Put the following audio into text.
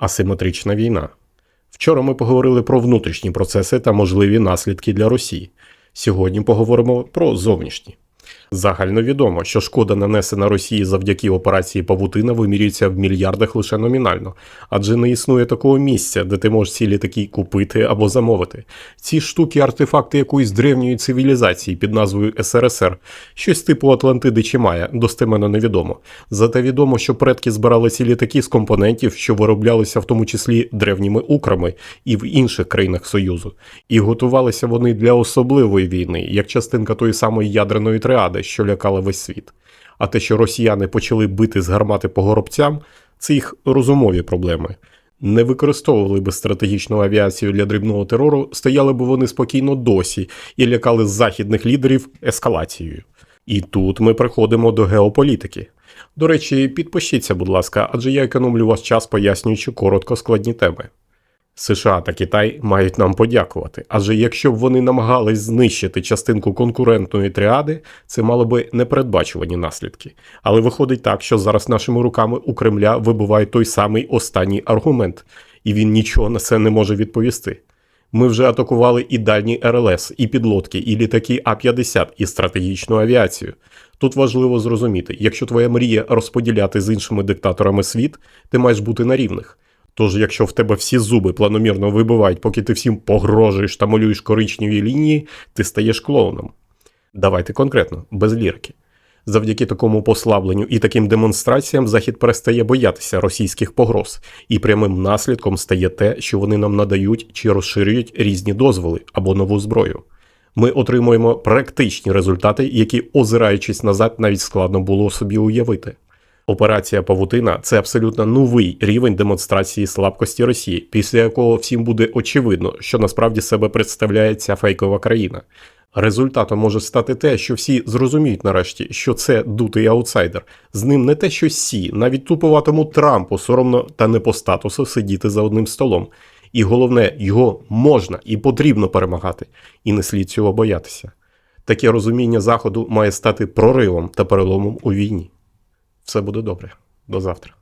Асиметрична війна. Вчора ми поговорили про внутрішні процеси та можливі наслідки для Росії. Сьогодні поговоримо про зовнішні. Загально відомо, що шкода нанесена Росії завдяки операції Павутина вимірюється в мільярдах лише номінально, адже не існує такого місця, де ти можеш ці літаки купити або замовити. Ці штуки артефакти якоїсь древньої цивілізації під назвою СРСР, щось типу Атлантиди чи Майя, достеменно невідомо. Зате відомо, що предки збирали ці літаки з компонентів, що вироблялися в тому числі древніми украми і в інших країнах Союзу. І готувалися вони для особливої війни, як частинка тої самої ядерної триади, що лякала весь світ. А те, що росіяни почали бити з гармати по горобцям, це їх розумові проблеми. Не використовували би стратегічну авіацію для дрібного терору, стояли б вони спокійно досі і лякали західних лідерів ескалацією. І тут ми приходимо до геополітики. До речі, підпишіться, будь ласка, адже я економлю ваш час, пояснюючи коротко складні теми. США та Китай мають нам подякувати, адже якщо б вони намагались знищити частинку конкурентної тріади, це мало би непередбачувані наслідки. Але виходить так, що зараз нашими руками у Кремля вибуває той самий останній аргумент, і він нічого на це не може відповісти. Ми вже атакували і дальні РЛС, і підлодки, і літаки А-50, і стратегічну авіацію. Тут важливо зрозуміти, якщо твоя мрія розподіляти з іншими диктаторами світ, ти маєш бути на рівних. Тож, якщо в тебе всі зуби планомірно вибивають, поки ти всім погрожуєш та малюєш коричневі лінії, ти стаєш клоуном. Давайте конкретно, без лірики. Завдяки такому послабленню і таким демонстраціям Захід перестає боятися російських погроз, і прямим наслідком стає те, що вони нам надають чи розширюють різні дозволи або нову зброю. Ми отримуємо практичні результати, які, озираючись назад, навіть складно було собі уявити. Операція Павутина це абсолютно новий рівень демонстрації слабкості Росії, після якого всім буде очевидно, що насправді себе представляє ця фейкова країна. Результатом може стати те, що всі зрозуміють нарешті, що це дутий аутсайдер. З ним не те, що сі, навіть туповатому Трампу соромно та не по статусу сидіти за одним столом. І головне, його можна і потрібно перемагати, і не слід цього боятися. Таке розуміння Заходу має стати проривом та переломом у війні. Все буде добре. До завтра.